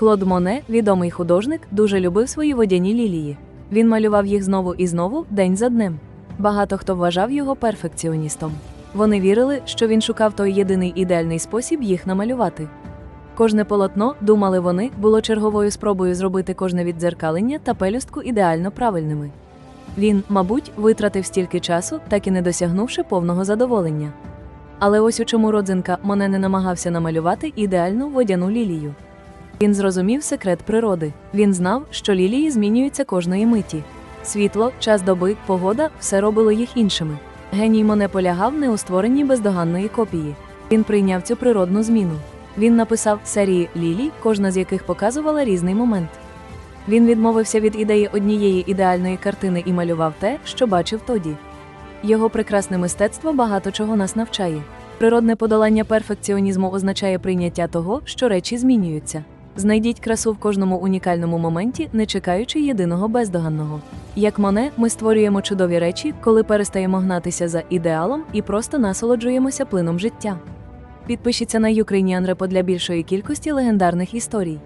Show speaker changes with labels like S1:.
S1: Клод Моне, відомий художник, дуже любив свої водяні лілії. Він малював їх знову і знову, день за днем. Багато хто вважав його перфекціоністом. Вони вірили, що він шукав той єдиний ідеальний спосіб їх намалювати. Кожне полотно, думали вони, було черговою спробою зробити кожне віддзеркалення та пелюстку ідеально правильними. Він, мабуть, витратив стільки часу, так і не досягнувши повного задоволення. Але ось у чому родзинка Моне не намагався намалювати ідеальну водяну лілію. Він зрозумів секрет природи. Він знав, що лілії змінюються кожної миті. Світло, час доби, погода все робило їх іншими. Геній Моне полягав не у створенні бездоганної копії. Він прийняв цю природну зміну. Він написав серії лілій, кожна з яких показувала різний момент. Він відмовився від ідеї однієї ідеальної картини і малював те, що бачив тоді. Його прекрасне мистецтво багато чого нас навчає. Природне подолання перфекціонізму означає прийняття того, що речі змінюються. Знайдіть красу в кожному унікальному моменті, не чекаючи єдиного бездоганного. Як Моне, ми створюємо чудові речі, коли перестаємо гнатися за ідеалом і просто насолоджуємося плином життя. Підпишіться на Ukrainian Repo для більшої кількості легендарних історій.